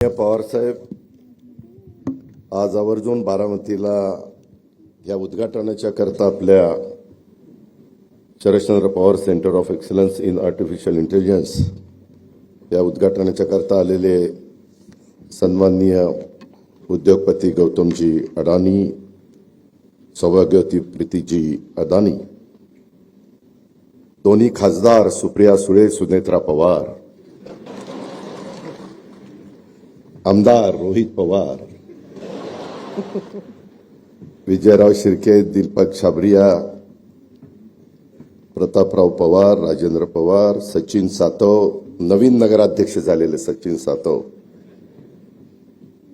पवार साहेब आज आवर्जून बारामतीला या उद्घाटनाच्या करता आपल्या Sharadchandra Pawar centre of excellence in artificial intelligence या उद्घाटनाच्या करता आलेले सन्माननीय उद्योगपती गौतमजी अडाणी सौभाग्यवती प्रीतीजी अदानी दोन्ही खासदार सुप्रिया सुळे सुनेत्रा पवार आमदार रोहित पवार. विजयराव शिर्के दीपक छाबरिया प्रतापराव पवार राजेंद्र पवार सचिन सातव नवीन नगराध्यक्ष झालेले सचिन सातव.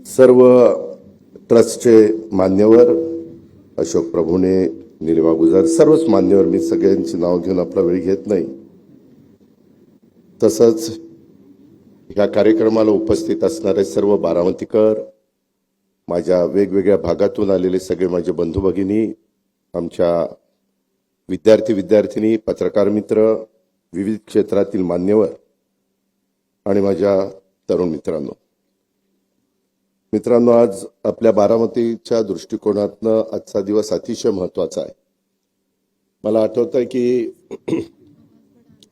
सर्व ट्रस्टचे मान्यवर अशोक प्रभूने निलिमा गुजर सर्वच मान्यवर. मी सगळ्यांची नाव घेऊन आपला वेळ घेत नाही. तसंच ह्या कार्यक्रमाला उपस्थित असणारे सर्व बारामतीकर माझ्या वेगवेगळ्या भागातून आलेले सगळे माझे बंधू भगिनी आमच्या विद्यार्थी विद्यार्थिनी पत्रकार मित्र विविध क्षेत्रातील मान्यवर आणि माझ्या तरुण मित्रांनो. मित्रांनो आज आपल्या बारामतीच्या दृष्टिकोनातनं आजचा दिवस अतिशय महत्त्वाचा आहे. मला आठवतं की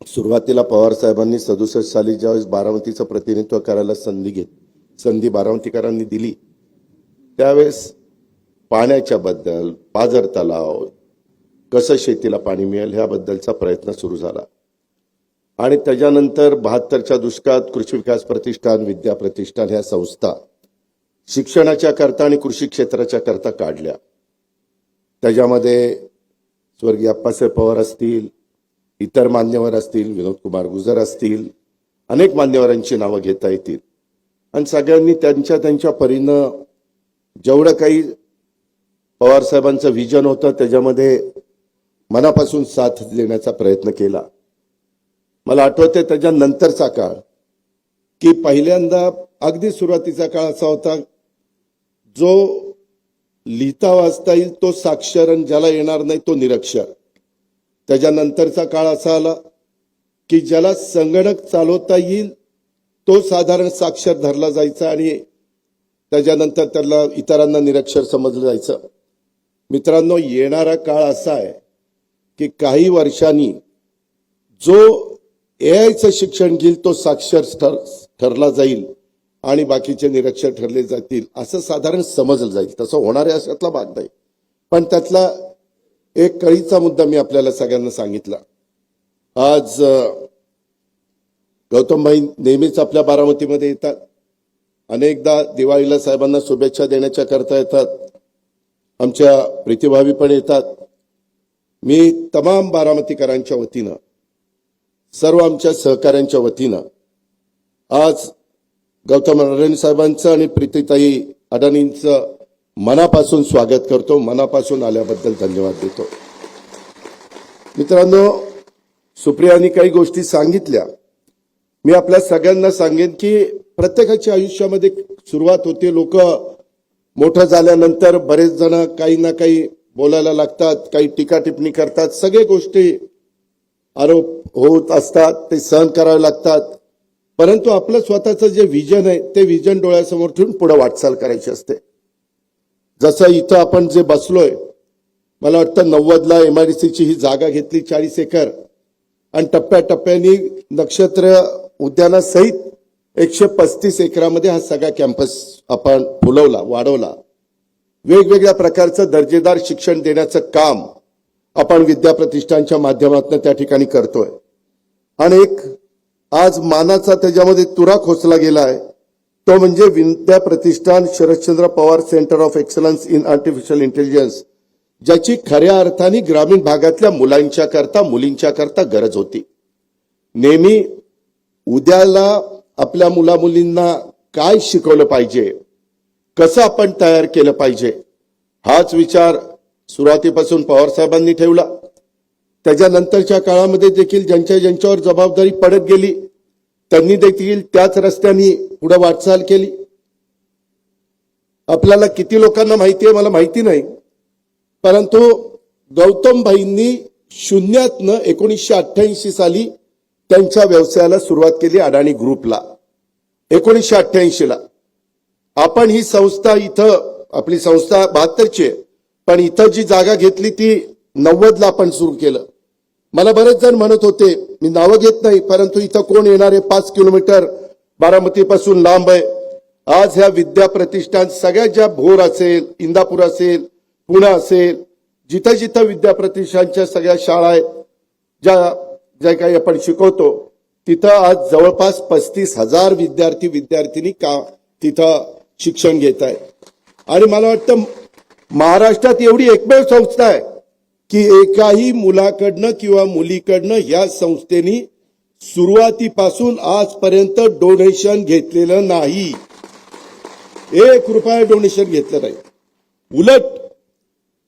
सुरुवातीला पवार साहेबांनी सदुसष्ट साली ज्यावेळेस बारामतीचं प्रतिनिधित्व करायला संधी घेत संधी बारामतीकरांनी दिली त्यावेळेस पाण्याच्या बद्दल पाझर तलाव कसं शेतीला पाणी मिळेल ह्याबद्दलचा प्रयत्न सुरू झाला. आणि त्याच्यानंतर बहात्तरच्या दुष्काळात कृषी विकास प्रतिष्ठान विद्या प्रतिष्ठान ह्या संस्था शिक्षणाच्या करता आणि कृषी क्षेत्राच्या करता काढल्या. त्याच्यामध्ये स्वर्गीय अप्पासाहेब पवार असतील इतर मान्यवर असतील विनोद कुमार गुजर असतील अनेक मान्यवरांची नावं घेता येतील. आणि सगळ्यांनी त्यांच्या त्यांच्या परीनं जेवढं काही पवार साहेबांचं विजन होतं त्याच्यामध्ये मनापासून साथ देण्याचा प्रयत्न केला. मला आठवते त्याच्यानंतरचा काळ की पहिल्यांदा अगदी सुरुवातीचा काळ असा होता जो लिहिता वाचता येईल तो साक्षर आणि ज्याला येणार नाही तो निरक्षर. त्याच्यानंतरचा काळ असा आला की ज्याला संगणक चालवता येईल तो साधारण साक्षर धरला जायचा आणि त्याच्यानंतर त्याला इतरांना निरक्षर समजलं जायचं. मित्रांनो येणारा काळ असा आहे की काही वर्षांनी जो एआयचं शिक्षण घेईल तो साक्षर ठर- ठरला जाईल आणि बाकीचे निरक्षर ठरले जातील असं साधारण समजलं जाईल. तसं होणार आहे अशातला भाग नाही. पण त्यातला एक कळीचा मुद्दा मी आपल्याला सगळ्यांना सांगितला. आज गौतमभाई नेहमीच आपल्या बारामतीमध्ये येतात. अनेकदा दिवाळीला साहेबांना शुभेच्छा देण्याच्या करता येतात. आमच्या प्रीतीभावी पण येतात. मी तमाम बारामतीकरांच्या वतीनं सर्व आमच्या सहकाऱ्यांच्या वतीनं आज गौतम अडाणी साहेबांचं आणि प्रीतीताई अडाणींचं मनापासून स्वागत करतो. मनापासून आल्याबद्दल धन्यवाद देतो. मित्रांनो सुप्रियानी काही गोष्टी सांगितल्या. मी आपल्या सगळ्यांना सांगेन की प्रत्येकाच्या आयुष्यामध्ये सुरुवात होते. लोक मोठं झाल्यानंतर बरेच जण काही ना काही बोलायला लागतात काही टीका टिप्पणी करतात. सगळे गोष्टी आरोप होत असतात ते सहन करावे लागतात. परंतु आपलं स्वतःचं जे विजन आहे ते विजन डोळ्यासमोर ठेवून पुढे वाटचाल करायची असते. जसं इथं आपण जे बसलोय मला वाटतं नव्वदला एम आर सीची ही जागा घेतली चाळीस एकर. आणि टप्प्याटप्प्याने नक्षत्र उद्यानासहित एकशे पस्तीस एकरामध्ये हा सगळा कॅम्पस आपण फुलवला वाढवला. वेगवेगळ्या प्रकारचं दर्जेदार शिक्षण देण्याचं काम आपण विद्याप्रतिष्ठानच्या माध्यमातून त्या ठिकाणी करतोय. आणि एक आज मानाचा त्याच्यामध्ये तुरा खोचला गेला आहे. तो म्हणजे Vidya Pratishthan Sharadchandra Pawar centre of excellence in artificial intelligence ज्याची खऱ्या अर्थाने ग्रामीण भागातल्या मुलांच्या करता मुलींच्या करता गरज होती. नेहमी उद्याला आपल्या मुला मुलींना काय शिकवलं पाहिजे? कसं आपण तयार केलं पाहिजे? हाच विचार सुरुवातीपासून पवार साहेबांनी ठेवला. त्याच्यानंतरच्या काळामध्ये देखील ज्यांच्या ज्यांच्यावर जबाबदारी पडत गेली त्यांनी देखील त्याच रस्त्याने पुढे वाटचाल केली. आपल्याला किती लोकांना माहिती आहे मला माहिती नाही. परंतु गौतमभाईंनी शून्यातनं एकोणीसशे अठ्ठ्याऐंशी साली त्यांच्या व्यवसायाला सुरुवात केली अडाणी ग्रुपला. एकोणीसशे अठ्ठ्याऐंशीला. आपण ही संस्था इथं आपली संस्था बहात्तरची आहे पण इथं जी जागा घेतली ती नव्वदला आपण सुरू केलं. मला बरेच जण म्हणत होते मी नावं घेत नाही परंतु इथं कोण येणार आहे? पाच किलोमीटर बारामतीपासून लांब आहे. आज ह्या विद्या प्रतिष्ठान सगळ्यात ज्या भोर असेल इंदापूर असेल पुणे असेल जिथं जिथं विद्या प्रतिष्ठानच्या सगळ्या शाळा आहेत ज्या ज्या काही आपण शिकवतो तिथं आज जवळपास पस्तीस हजार विद्यार्थी विद्यार्थिनी का तिथं शिक्षण घेत आहेत. आणि मला वाटतं महाराष्ट्रात एवढी एकमेव संस्था आहे की एकाही मुलाकडनं किंवा मुलीकडनं या संस्थेनी सुरुवातीपासून आजपर्यंत डोनेशन घेतलेलं नाही. एक रुपया डोनेशन घेतलं नाही. उलट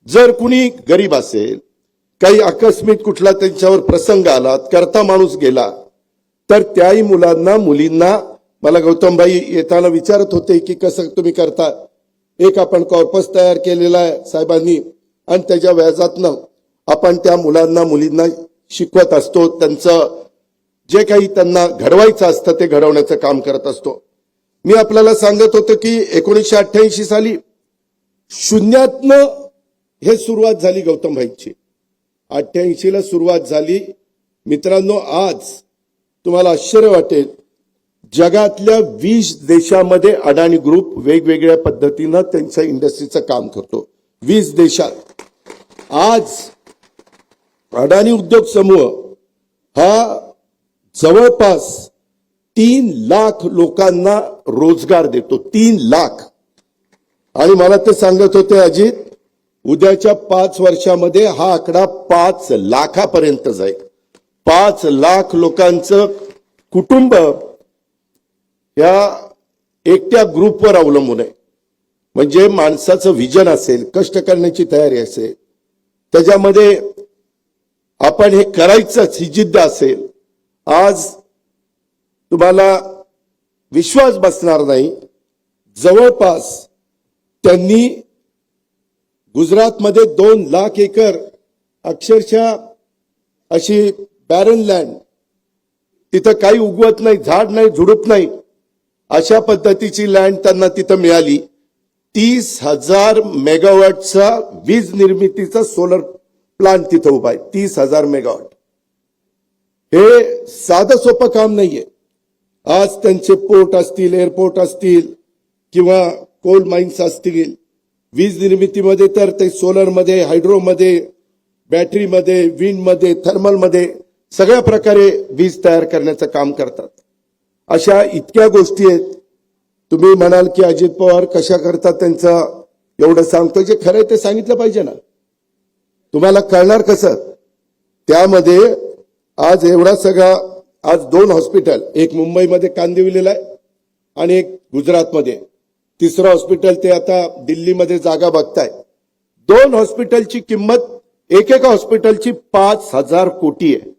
जर कुणी गरीब असेल काही आकस्मिक कुठला त्यांच्यावर प्रसंग आला करता माणूस गेला तर त्याही मुलांना मुलींना मला गौतमबाई येताना विचारत होते की कसं तुम्ही करता? एक आपण कॉर्पस तयार केलेला आहे साहेबांनी आणि त्याच्या व्याजातनं आपण त्या मुलांना मुलींना शिकवत असतो. त्यांचं जे काही त्यांना घडवायचं असतं ते घडवण्याचं काम करत असतो. मी आपल्याला सांगत होतो की एकोणीसशे अठ्ठ्याऐंशी साली शून्यातनं हे सुरुवात झाली गौतम भाईची. अठ्ठ्याऐंशीला सुरुवात झाली. मित्रांनो आज तुम्हाला आश्चर्य वाटेल. जगातल्या वीस देशामध्ये अडाणी ग्रुप वेगवेगळ्या पद्धतीनं त्यांच्या इंडस्ट्रीचं काम करतो. वीस देशात. आज अडाणी उद्योग समूह हा जवळपास तीन लाख लोकांना रोजगार देतो तीन लाख. आणि मला ते सांगत होते अजित उद्याच्या पाच वर्षामध्ये हा आकडा पाच लाखापर्यंत जाईल. पाच लाख लोकांचं कुटुंब या एकट्या ग्रुपवर अवलंबून आहे. म्हणजे माणसाचं व्हिजन असेल कष्ट करण्याची तयारी असेल त्याच्यामध्ये आपण हे करायचंच ही जिद्द असेल. आज तुम्हाला विश्वास बसणार नाही. जवळपास त्यांनी गुजरातमध्ये दोन लाख एकर अक्षरशः अशी बॅरन लँड तिथं काही उगवत नाही झाड नाही झुडूप नाही अशा पद्धतीची लँड त्यांना तिथं मिळाली. तीस हजार मेगावॉटचा वीज निर्मितीचा सोलर प्लांट तिथं उभा आहे. तीस हजार मेगावॉट. हे साधं सोपं काम नाहीये. आज त्यांचे पोर्ट असतील एअरपोर्ट असतील किंवा कोल माइन्स असतील वीज निर्मितीमध्ये तर ते सोलरमध्ये हायड्रोमध्ये बॅटरीमध्ये विंडमध्ये थर्मलमध्ये सगळ्या प्रकारे वीज तयार करण्याचं काम करतात. अशा इतक्या गोष्टी आहेत. तुम्ही म्हणाल की अजित पवार कशा करतात त्यांचं एवढं सांगतो जे खरं ते सांगितलं पाहिजे ना. तुम्हाला कळणार कसं? त्यामध्ये आज एवढा सगळा आज दोन हॉस्पिटल एक मुंबईमध्ये कांदिवलेला आहे आणि एक गुजरातमध्ये. तिसरं हॉस्पिटल ते आता दिल्लीमध्ये जागा बघताय. दोन हॉस्पिटलची किंमत एक एका हॉस्पिटलची पाच हजार कोटी आहे.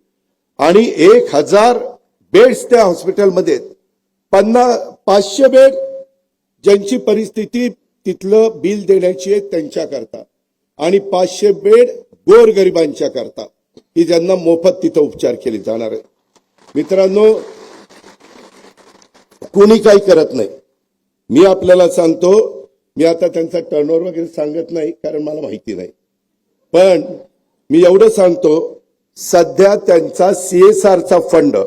आणि एक हजार बेड्स त्या हॉस्पिटलमध्ये पन्नास पाचशे बेड ज्यांची परिस्थिती तिथलं बिल देण्याची आहे त्यांच्याकरता. आणि पाचशे बेड गोरगरिबांच्या करता. की ज्यांना मोफत तिथं उपचार केले जाणार आहेत. मित्रांनो कोणी काही करत नाही. मी आपल्याला सांगतो मी आता त्यांचा टर्नओव्हर वगैरे सांगत नाही कारण मला माहिती नाही. पण मी एवढं सांगतो सध्या त्यांचा सीएसआरचा फंड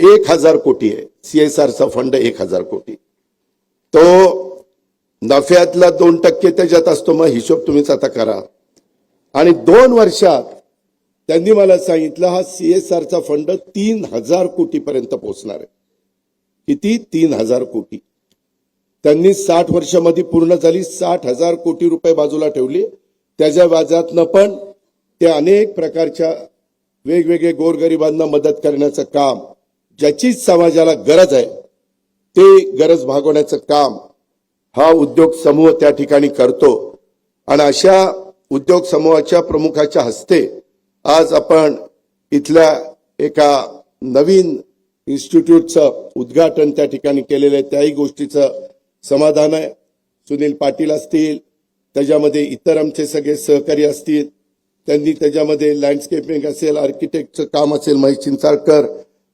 एक हजार कोटी आहे. सीएसआरचा फंड एक हजार कोटी. तो नफ्यातला दोन टक्के त्याच्यात असतो मग हिशोब तुम्हीच आता करा. आणि दोन वर्षात त्यांनी मला सांगितलं हा सीएसआरचा फंड तीन हजार कोटीपर्यंत पोहोचणार आहे. किती? तीन हजार कोटी. त्यांनी साठ वर्षामध्ये पूर्ण झाली साठ हजार कोटी रुपये बाजूला ठेवले. त्याच्या व्याजातनं पण ते अनेक प्रकारच्या वेगवेगळे गोरगरिबांना मदत करण्याचं काम ज्याची समाजाला गरज आहे ते गरज भागवण्याचं काम हा उद्योग समूह त्या ठिकाणी करतो. आणि अशा उद्योग समूहाच्या प्रमुखाच्या हस्ते आज आपण इथल्या एका नवीन इन्स्टिट्यूटचं उद्घाटन त्या ठिकाणी केलेलं आहे. त्याही गोष्टीचं समाधान आहे. सुनील पाटील असतील त्याच्यामध्ये इतर आमचे सगळे सहकारी असतील त्यांनी त्याच्यामध्ये लँडस्केपिंग असेल आर्किटेक्टचं काम असेल महेश चिंचाळकर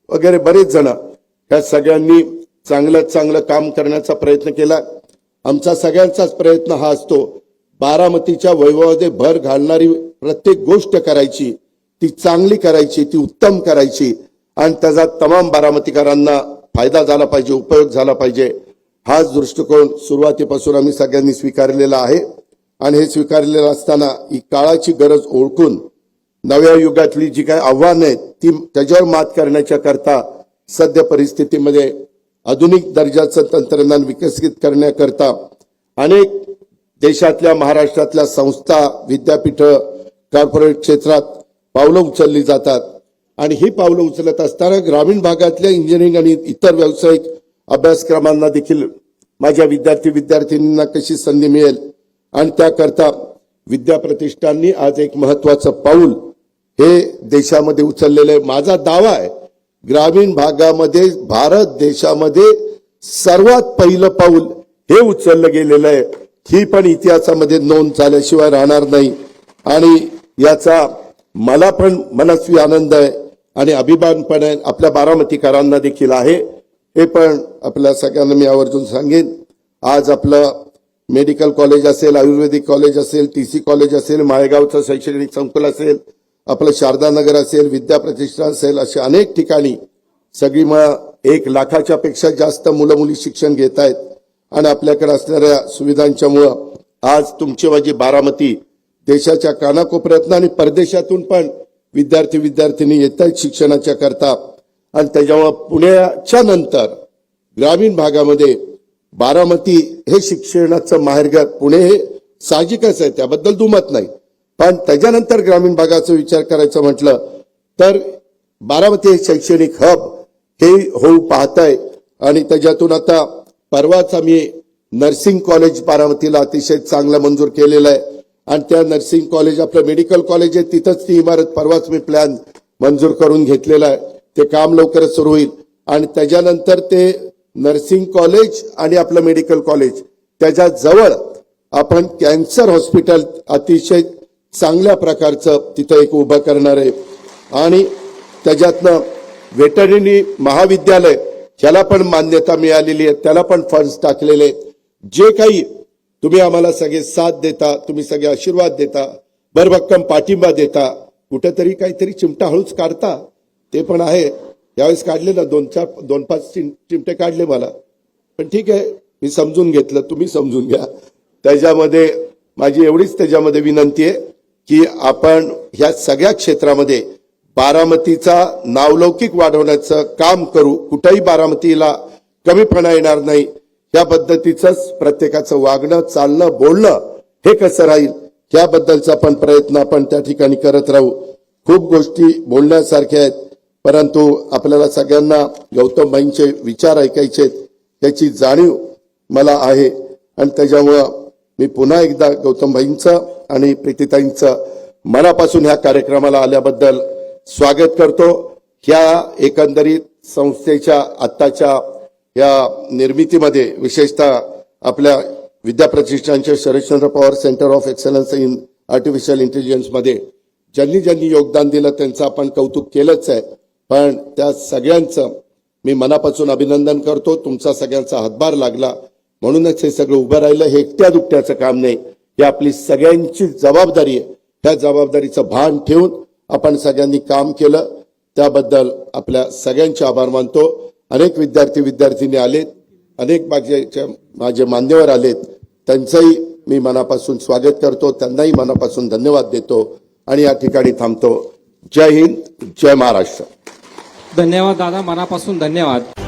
वगैरे बरेच जण ह्या सगळ्यांनी चांगलं चांगलं काम करण्याचा प्रयत्न केला. आमचा सगळ्यांचाच प्रयत्न हा असतो. बारामतीच्या वैभवामध्ये भर घालणारी प्रत्येक गोष्ट करायची ती चांगली करायची ती उत्तम करायची. आणि त्याचा तमाम बारामतीकरांना फायदा झाला पाहिजे उपयोग झाला पाहिजे. हाच दृष्टिकोन सुरुवातीपासून आम्ही सगळ्यांनी स्वीकारलेला आहे. आणि हे स्वीकारलेलं असताना ही काळाची गरज ओळखून नव्या युगातली जी काही आव्हानं आहेत ती त्याच्यावर मात करण्याच्या करता सध्या परिस्थितीमध्ये आधुनिक दर्जाचं तंत्रज्ञान विकसित करण्याकरता अनेक देशातल्या महाराष्ट्रातल्या संस्था विद्यापीठ कॉर्पोरेट क्षेत्रात पावलं उचलली जातात. आणि ही पावलं उचलत असताना ग्रामीण भागातल्या इंजिनिअरिंग आणि इतर व्यावसायिक अभ्यासक्रमांना देखील माझ्या विद्यार्थी विद्यार्थिनींना कशी संधी मिळेल? आणि त्याकरता विद्या प्रतिष्ठाननी आज एक महत्वाचं पाऊल हे देशामध्ये उचललेलं आहे. माझा दावा आहे ग्रामीण भागामध्ये भारत देशामध्ये सर्वात पहिलं पाऊल हे उचललं गेलेलं आहे. ही पण इतिहासामध्ये नोंद झाल्याशिवाय राहणार नाही. आणि याचा मला पण मनस्वी आनंद आहे आणि अभिमान पण आहे आपल्या बारामतीकरांना देखील आहे. हे पण आपल्या सगळ्यांना मी आवर्जून सांगेन. आज आपलं मेडिकल कॉलेज असेल आयुर्वेदिक कॉलेज असेल टी सी कॉलेज असेल माळेगावचं शैक्षणिक संकुल असेल आपलं शारदानगर असेल विद्या प्रतिष्ठान असेल अशा अनेक ठिकाणी सगळी मग एक लाखाच्या पेक्षा जास्त मुलं मुली शिक्षण घेत आहेत. आणि आपल्याकडे असणाऱ्या सुविधांच्यामुळं आज तुमची माझी बारामती देशाच्या कानाकोपऱ्यातनं आणि परदेशातून पण विद्यार्थी विद्यार्थिनी येत आहेत शिक्षणाच्या करता. आणि त्याच्यामुळं पुण्याच्या नंतर ग्रामीण भागामध्ये बारामती हे शिक्षणाचं माहेरघर पुणे हे साहजिकच आहे त्याबद्दल दुमत नाही. पण त्याच्यानंतर ग्रामीण भागाचा विचार करायचं म्हटलं तर बारामती हे शैक्षणिक हब हे होऊ पाहत आहे आणि त्याच्यातून आता परवाच आम्ही नर्सिंग कॉलेज बारामतीला अतिशय चांगलं मंजूर केलेलं आहे. आणि त्या नर्सिंग कॉलेज आपलं मेडिकल कॉलेज आहे तिथंच ती इमारत परवाच मी प्लॅन मंजूर करून घेतलेला आहे. ते काम लवकरच सुरू होईल. आणि त्याच्यानंतर ते नर्सिंग कॉलेज आणि आपलं मेडिकल कॉलेज त्याच्याजवळ आपण कॅन्सर हॉस्पिटल अतिशय चांगल्या प्रकारचं तिथं एक उभं करणार आहे. आणि त्याच्यातनं वेटरनरी महाविद्यालय ज्याला पण मान्यता मिळालेली आहे त्याला पण फंड्स टाकलेले आहेत. जे काही तुम्ही आम्हाला सगळे साथ देता तुम्ही सगळे आशीर्वाद देता भरभक्कम पाठिंबा देता कुठेतरी काहीतरी चिमटा हळूच काढता ते पण आहे. यावेळेस काढले ना दोन चार दोन पाच चिम- चिमटे काढले मला. पण ठीक आहे मी समजून घेतलं तुम्ही समजून घ्या. त्याच्यामध्ये माझी एवढीच त्याच्यामध्ये विनंती आहे की आपण ह्या सगळ्या क्षेत्रामध्ये बारामतीचा नावलौकिक वाढवण्याचं काम करू कुठेही बारामतीला कमीपणा येणार नाही. या पद्धतीचंच प्रत्येकाचं वागणं चालणं बोलणं हे कसं राहील याबद्दलचा पण प्रयत्न आपण त्या ठिकाणी करत राहू. खूप गोष्टी बोलण्यासारख्या आहेत परंतु आपल्याला सगळ्यांना गौतम भाईंचे विचार ऐकायचे आहेत त्याची जाणीव मला आहे. आणि त्याच्यामुळं मी पुन्हा एकदा गौतम भाईंचं आणि प्रीतीताईंचं मनापासून ह्या कार्यक्रमाला आल्याबद्दल स्वागत करतो. ह्या एकंदरीत संस्थेच्या आत्ताच्या या निर्मितीमध्ये विशेषतः आपल्या विद्याप्रतिष्ठानच्या Sharadchandra Pawar centre of excellence in artificial इंटेलिजन्समध्ये ज्यांनी ज्यांनी योगदान दिलं त्यांचं आपण कौतुक केलंच आहे. पण त्या सगळ्यांचं मी मनापासून अभिनंदन करतो. तुमचा सगळ्यांचा हातभार लागला. म्हणूनच हे सगळं उभं राहिलं हे एकट्या दुकट्याचं काम नाही. ही आपली सगळ्यांची जबाबदारी आहे. त्या जबाबदारीचं भान ठेवून आपण सगळ्यांनी काम केलं. त्याबद्दल आपल्या सगळ्यांचे आभार मानतो. अनेक विद्यार्थी विद्यार्थिनी आलेत. अनेक माझे माझे मान्यवर आलेत. त्यांचंही मी मनापासून स्वागत करतो. त्यांनाही मनापासून धन्यवाद देतो. आणि या ठिकाणी थांबतो. जय हिंद जय महाराष्ट्र. धन्यवाद दादा. मनापासून धन्यवाद.